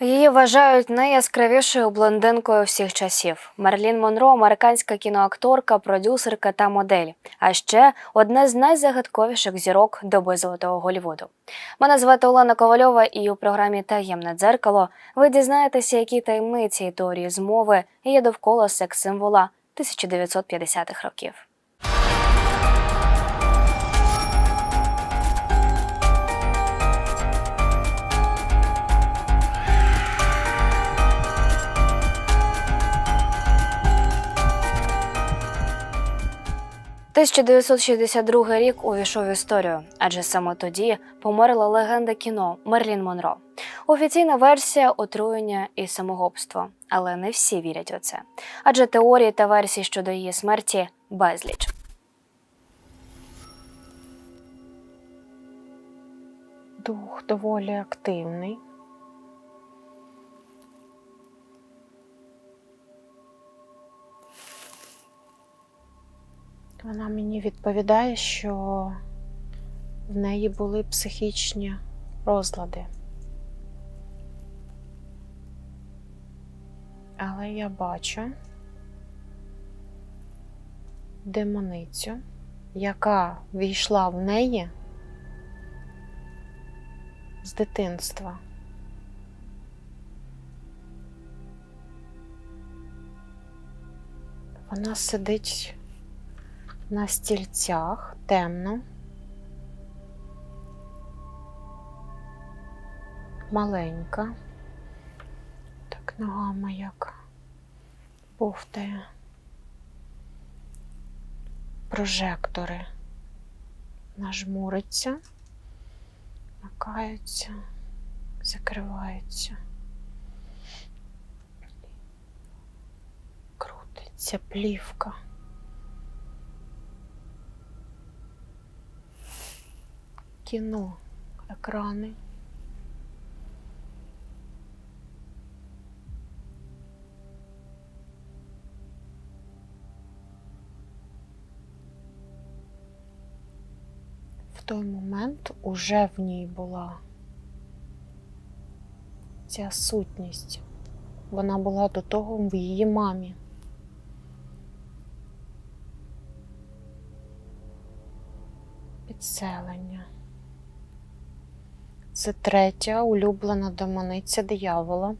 Її вважають найяскравішою блондинкою всіх часів. Мерлін Монро американська кіноакторка, продюсерка та модель. А ще одна з найзагадковіших зірок доби золотого Голлівуду. Мене звати Олена Ковальова, і у програмі Таємне дзеркало ви дізнаєтеся, які таємниці і теорії змови є довкола секс-символа 1950-х років. – 1962 рік увійшов в історію, адже саме тоді померла легенда кіно Мерлін Монро. Офіційна версія отруєння і самогубство, але не всі вірять у це, адже теорії та версії щодо її смерті безліч. Дух доволі активний. Вона мені відповідає, що в неї були психічні розлади. Але я бачу демоницю, яка війшла в неї з дитинства. Вона сидить на стільцях темно, маленька, так ногами як бовтає. Прожектори, нажмуриться. Макаються, закриваються. Крутиться плівка. Кіно, екрани. В той момент уже в ній була ця сутність. Вона була до того в її мамі. Підселення. Це третя улюблена демониця диявола.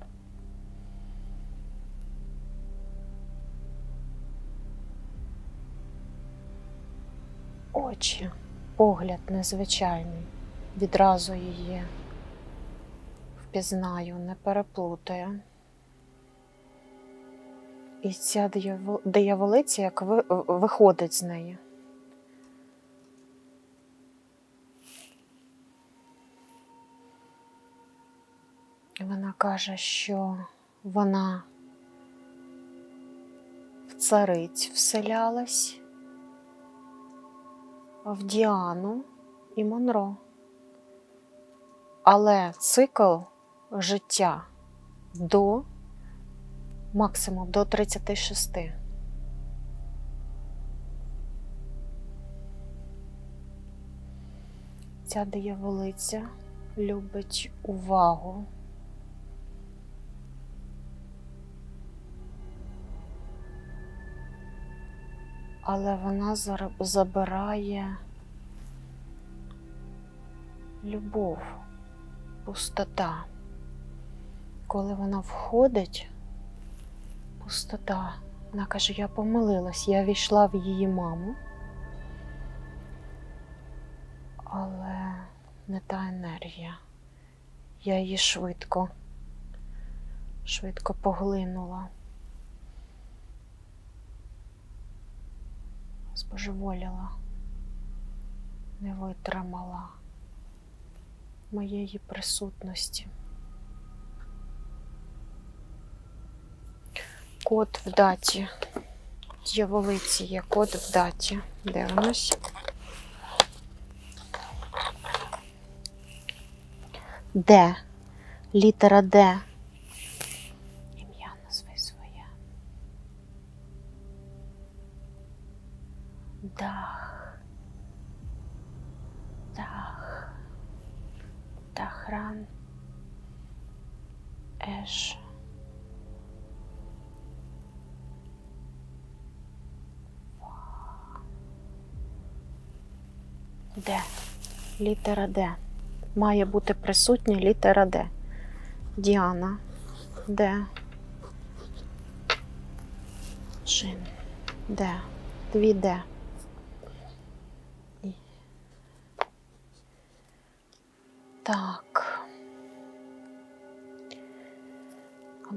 Очі, погляд незвичайний. Відразу її впізнаю, не переплутаю. І ця дияволиця як ви- виходить з неї. І Вона каже, що вона в цариць вселялась, в Діану і Монро. Але цикл життя до максимум до 36. Ця дияволиця любить увагу. Але вона забирає любов, пустота. Коли вона входить, пустота. Вона каже, я помилилась, я війшла в її маму. Але не та енергія. Я її швидко, швидко поглинула. Збожеволіла, не витримала моєї присутності. Код в даті. Дьяволиці є код в даті. Дивимось. Д. Літера Д. Дах. Дахран. Е. Д. Літера Д. Має бути присутня літера Д. Діана. Д. Джин. Д. Дві Д. Так.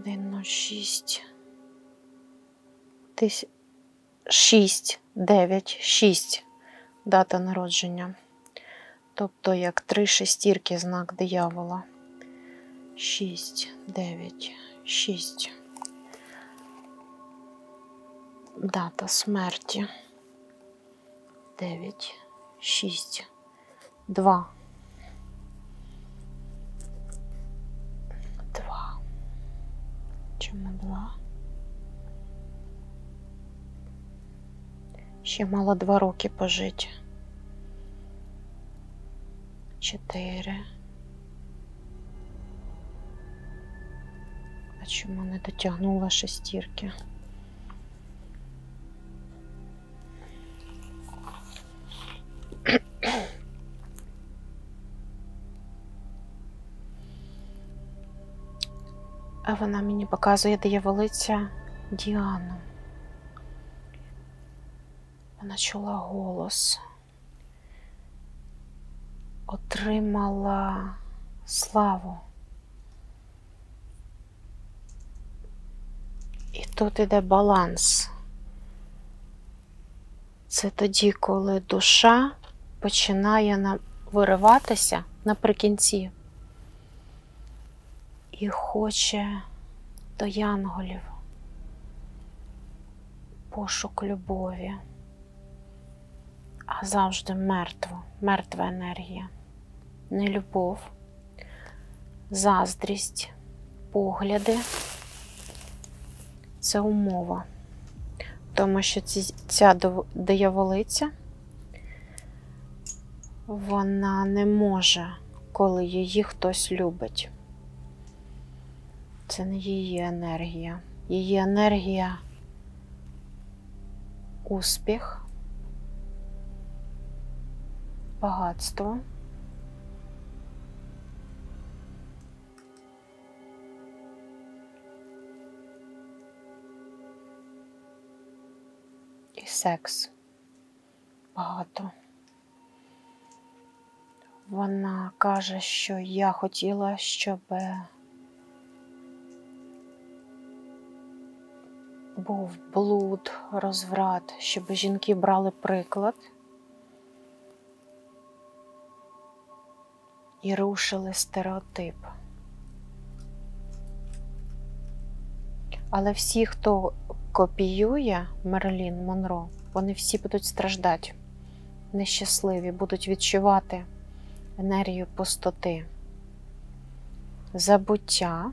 106. Тис... 6, 9, 6 дата народження. Тобто як три шестірки знак диявола. 6, 9, 6. Дата смерті. 9, 6, 2. 2. Чому 2? Ще мало два роки пожити. Чотири. А чому не дотягнула шестірки? Вона мені показує дияволиця Діану. Вона чула голос, отримала славу. І тут іде баланс. Це тоді, коли душа починає на- вириватися наприкінці і хоче до янголів пошук любові а завжди мертво, мертва енергія. Не любов, заздрість, погляди це умова. Тому що ця дияволиця, вона не може, коли її хтось любить. Це не її енергія. Її енергія успіх, багатство. І секс багато. Вона каже, що я хотіла, щоб був блуд, розврат, щоб жінки брали приклад і рушили стереотип. Але всі, хто копіює Мерлін Монро, вони всі будуть страждати, нещасливі, будуть відчувати енергію пустоти, забуття.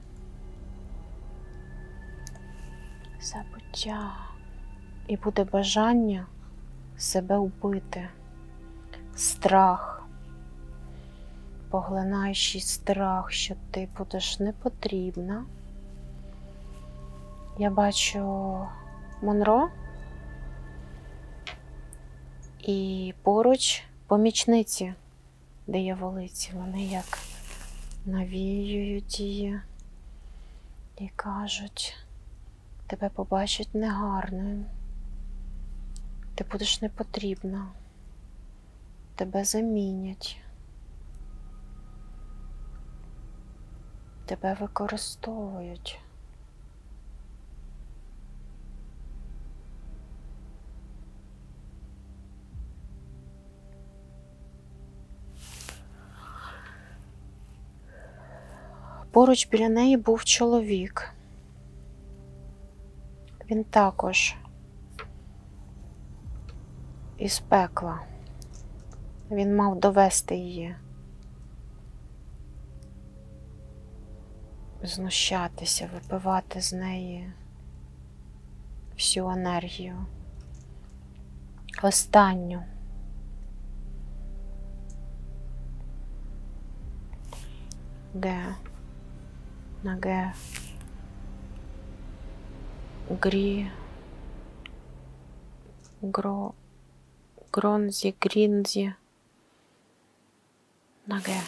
Забуття. І буде бажання себе вбити, страх, поглинаючий страх, що ти будеш непотрібна. Я бачу Монро і поруч помічниці дияволиці. Вони як навіюють її і кажуть, тебе побачать негарною, ти будеш непотрібна, тебе замінять, тебе використовують. Поруч біля неї був чоловік. Він також із пекла. Він мав довести її, знущатися, випивати з неї всю енергію. Останню. Де? На Г. Грі. Гро. Гронзі, Грінзі. Наге.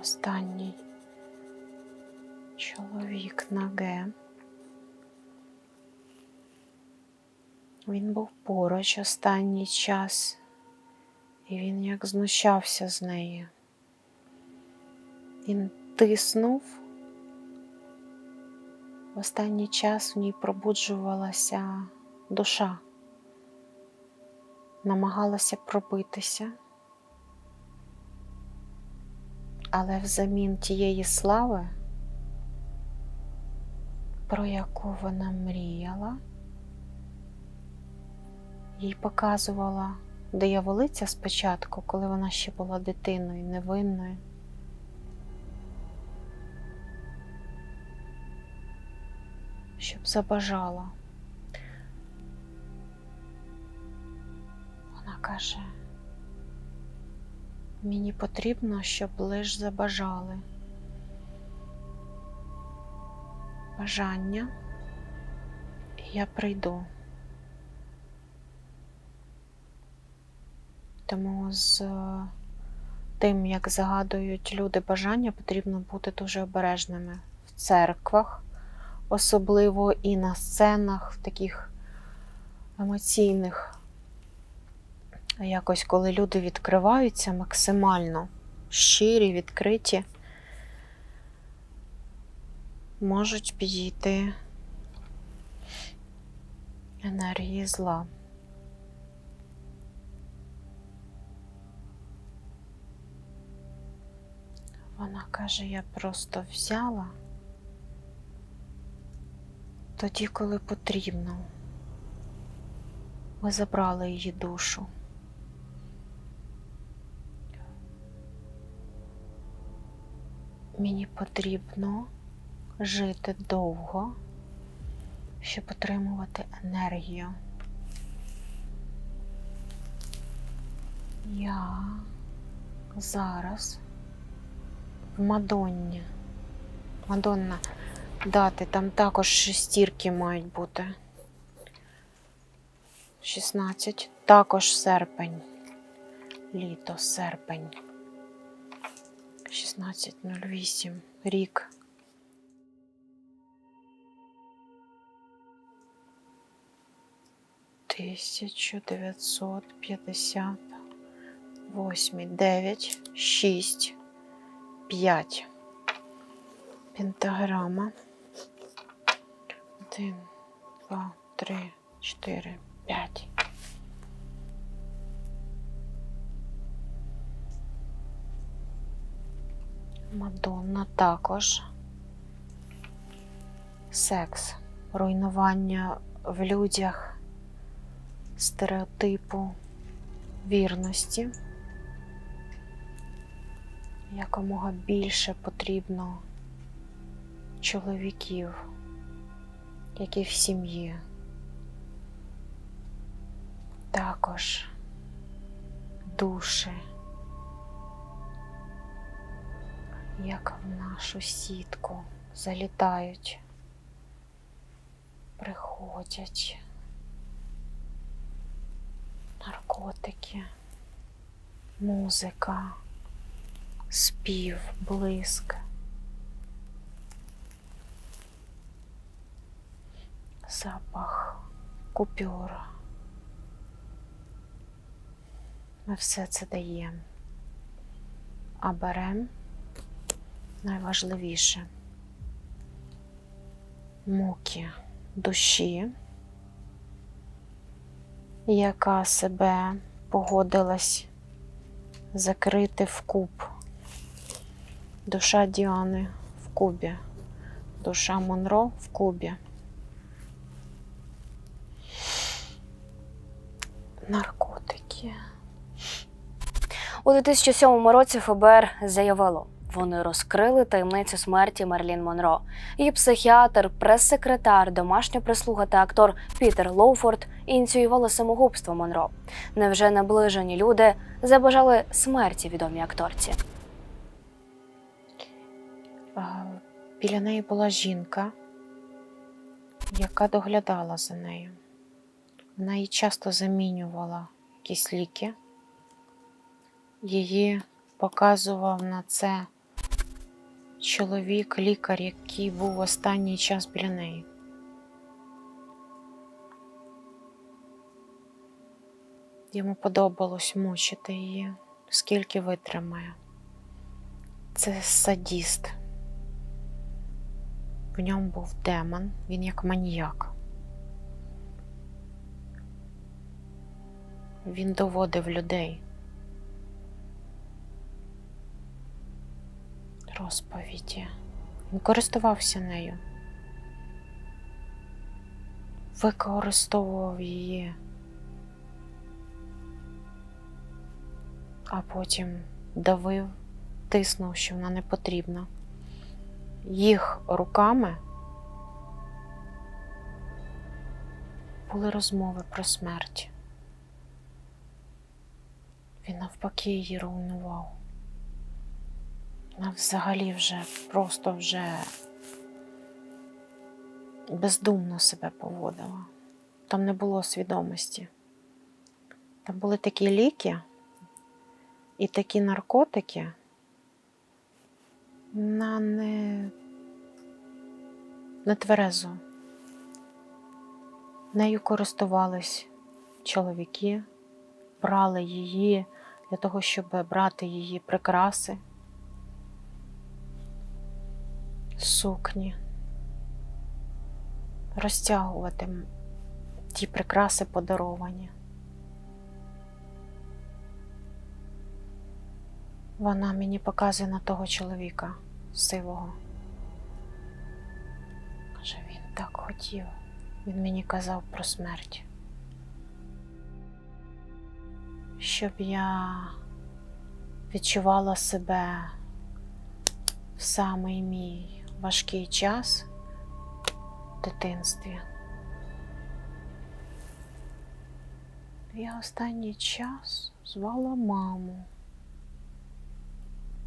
Останній. Чоловік Наге. Він був поруч останній час, і він як знущався з неї. Він тиснув. В останній час в ній пробуджувалася душа, намагалася пробитися, але взамін тієї слави, про яку вона мріяла, їй показувала дияволиця спочатку, коли вона ще була дитиною, невинною. Щоб забажала. Вона каже, мені потрібно, щоб лиш забажали. Бажання, і я прийду. Тому з е, тим, як загадують люди бажання, потрібно бути дуже обережними в церквах особливо і на сценах, в таких емоційних. Якось, коли люди відкриваються максимально щирі, відкриті, можуть підійти енергії зла. Вона каже, я просто взяла тоді, коли потрібно. Ми забрали її душу. Мені потрібно жити довго, щоб отримувати енергію. Я зараз в Мадонні. Мадонна дати, там також шестірки мають бути. 16. Також серпень. Літо, серпень. 16.08. Рік. Тисячу дев'ятсот п'ятдесят восьмий. Дев'ять, шість, п'ять. Пентаграма. Один, два, три, чотири, п'ять. Мадонна також. Секс, руйнування в людях, стереотипу, вірності. Якомога більше потрібно чоловіків, як і в сім'ї. Також душі, як в нашу сітку залітають, приходять наркотики, музика, спів, блиск. Запах купюр. Ми все це даємо, а беремо найважливіше муки душі, яка себе погодилась закрити в куб. Душа Діани в кубі, душа Монро в кубі. Наркотики. У 2007 році ФБР заявило, вони розкрили таємницю смерті Мерлін Монро. Її психіатр, прес-секретар, домашня прислуга та актор Пітер Лоуфорд ініціювали самогубство Монро. Невже наближені люди забажали смерті відомій акторці? Біля неї була жінка, яка доглядала за нею. Вона їй часто замінювала якісь ліки. Її показував на це чоловік, лікар, який був останній час біля неї. Йому подобалось мучити її, скільки витримає. Це садіст. В ньому був демон, він як маніяк. Він доводив людей. Розповіді. Він користувався нею. Використовував її. А потім давив, тиснув, що вона не потрібна. Їх руками були розмови про смерть. Він навпаки її руйнував. Вона взагалі вже просто вже бездумно себе поводила. Там не було свідомості. Там були такі ліки і такі наркотики на не, не тверезо. Нею користувались чоловіки, брали її для того, щоб брати її прикраси, сукні, розтягувати ті прикраси подаровані. Вона мені показує на того чоловіка сивого. Каже, він так хотів. Він мені казав про смерть. Щоб я відчувала себе в самий мій важкий час в дитинстві. Я останній час звала маму.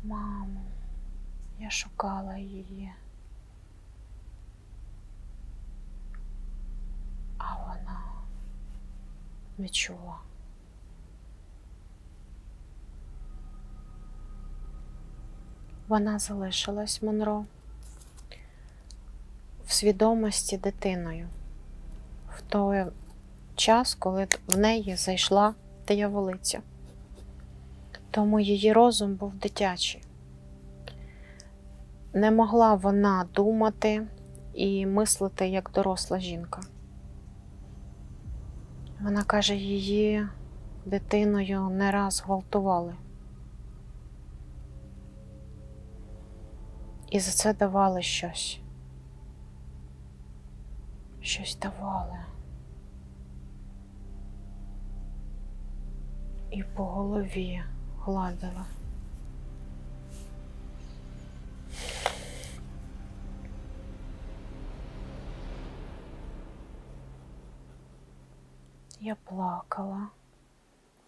Маму, я шукала її. А вона не чула. Вона залишилась Монро в свідомості дитиною в той час, коли в неї зайшла дияволиця. Тому її розум був дитячий. Не могла вона думати і мислити як доросла жінка. Вона каже, її дитиною не раз гвалтували. І за це давали щось. Щось давали. І по голові гладила. Я плакала.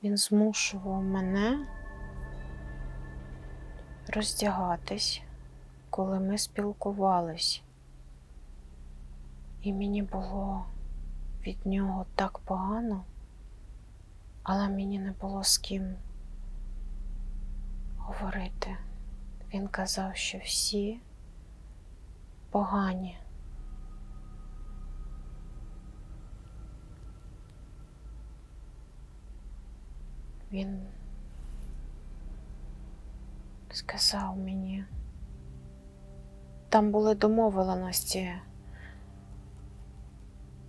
Він змушував мене роздягатись, коли ми спілкувались. І мені було від нього так погано, але мені не було з ким говорити. Він казав, що всі погані. Він сказав мені, там були домовленості.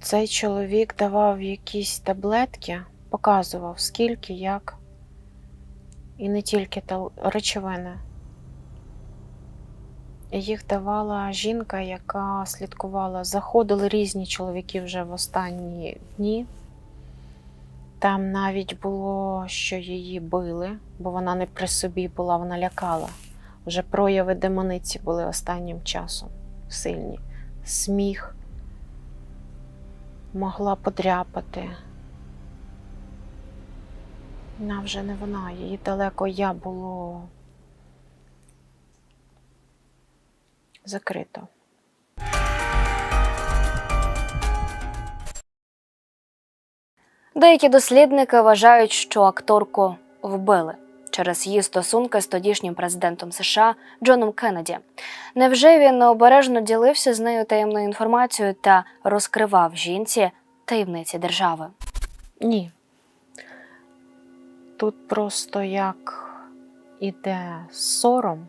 Цей чоловік давав якісь таблетки, показував скільки, як, і не тільки та речовини. Їх давала жінка, яка слідкувала. Заходили різні чоловіки вже в останні дні. Там навіть було, що її били, бо вона не при собі була, вона лякала. Вже прояви демониці були останнім часом сильні. Сміх могла подряпати. Вона вже не вона, її далеко я було закрито. Деякі дослідники вважають, що акторку вбили через її стосунки з тодішнім президентом США Джоном Кеннеді. Невже він необережно ділився з нею таємною інформацією та розкривав жінці таємниці держави? Ні. Тут просто як іде сором,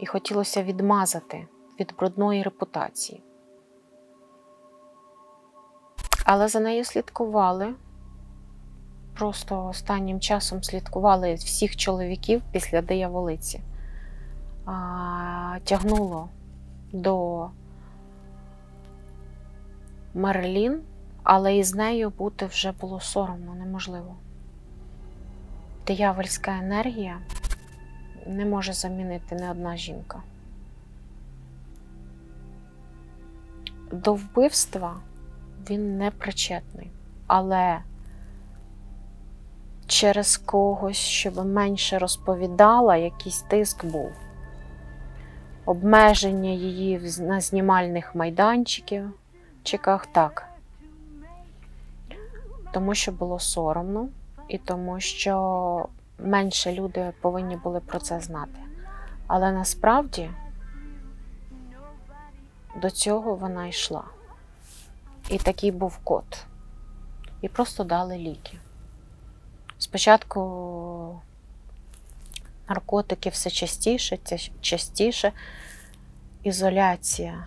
і хотілося відмазати від брудної репутації. Але за нею слідкували. Просто останнім часом слідкували всіх чоловіків після дияволиці. А, тягнуло до Мерлін, але із нею бути вже було соромно, неможливо. Диявольська енергія не може замінити не одна жінка. До вбивства він не причетний, але через когось, щоб менше розповідала, якийсь тиск був. Обмеження її на знімальних майданчиків, чеках так. Тому що було соромно, і тому що менше люди повинні були про це знати. Але насправді до цього вона йшла. І такий був код. І просто дали ліки. Спочатку наркотики все частіше, частіше, ізоляція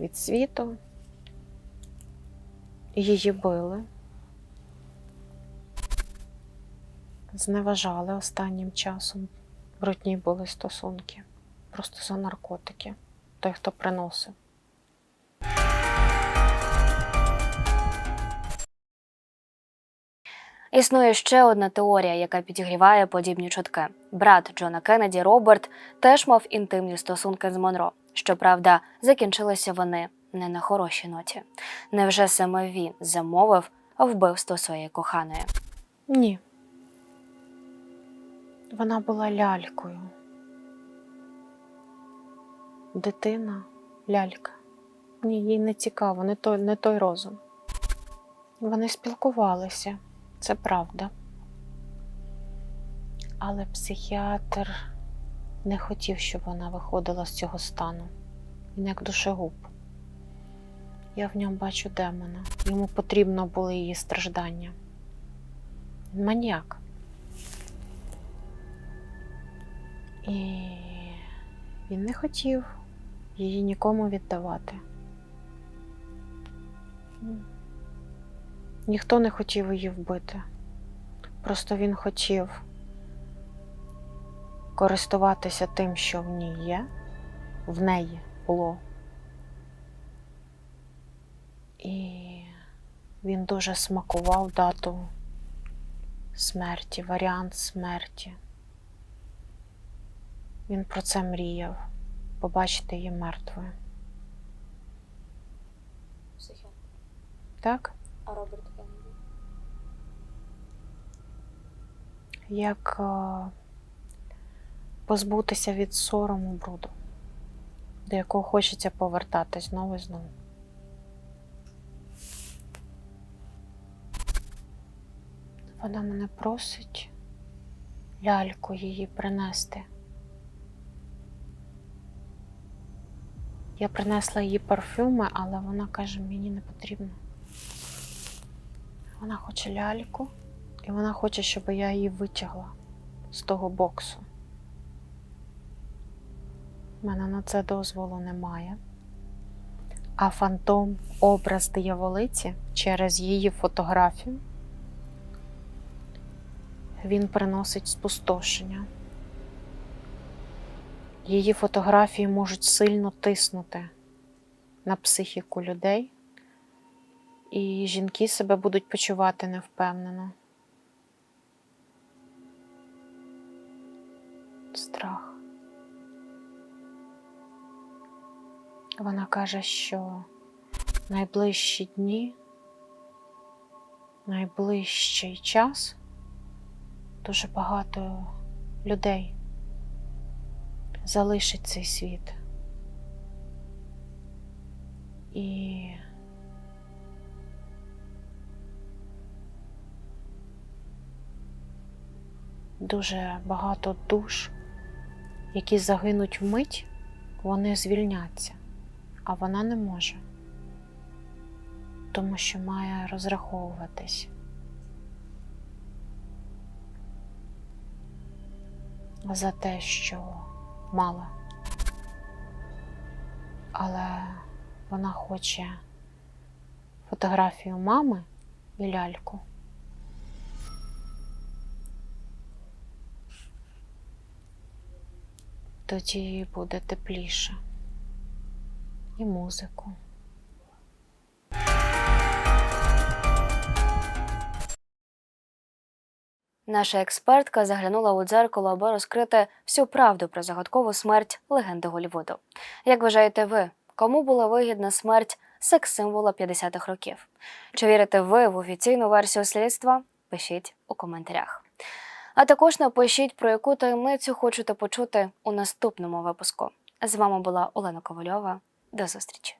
від світу. Її били. Зневажали останнім часом. Брудні були стосунки. Просто за наркотики. Той, хто приносив. Існує ще одна теорія, яка підігріває подібні чутки. Брат Джона Кеннеді Роберт теж мав інтимні стосунки з Монро. Щоправда, закінчилися вони не на хорошій ноті. Невже саме він замовив вбивство своєї коханої? Ні. Вона була лялькою. Дитина лялька. Ні, їй не цікаво, не той, не той розум. Вони спілкувалися, це правда. Але психіатр не хотів, щоб вона виходила з цього стану. Він як душегуб. Я в ньому бачу демона. Йому потрібно були її страждання. Маніяк. І він не хотів її нікому віддавати. Ніхто не хотів її вбити. Просто він хотів користуватися тим, що в ній є, в неї було. І він дуже смакував дату смерті, варіант смерті. Він про це мріяв побачити її мертвою. Так? А Роберт Як е, позбутися від сорому бруду, до якого хочеться повертатись знову і знову. Вона мене просить ляльку її принести. Я принесла їй парфюми, але вона каже, мені не потрібно. Вона хоче ляльку, і вона хоче, щоб я її витягла з того боксу. У мене на це дозволу немає. А фантом, образ дияволиці через її фотографію, він приносить спустошення. Її фотографії можуть сильно тиснути на психіку людей, і жінки себе будуть почувати невпевнено. Страх. Вона каже, що найближчі дні, найближчий час дуже багато людей залишить цей світ. І дуже багато душ, які загинуть вмить, вони звільняться, а вона не може, тому що має розраховуватись. За те, що мала. Але вона хоче фотографію мами і ляльку. Тоді буде тепліше. І музику. Наша експертка заглянула у дзеркало, аби розкрити всю правду про загадкову смерть легенди Голлівуду. Як вважаєте ви, кому була вигідна смерть секс-символа 50-х років? Чи вірите ви в офіційну версію слідства? Пишіть у коментарях. А також напишіть, про яку таємницю хочете почути у наступному випуску. З вами була Олена Ковальова. До зустрічі!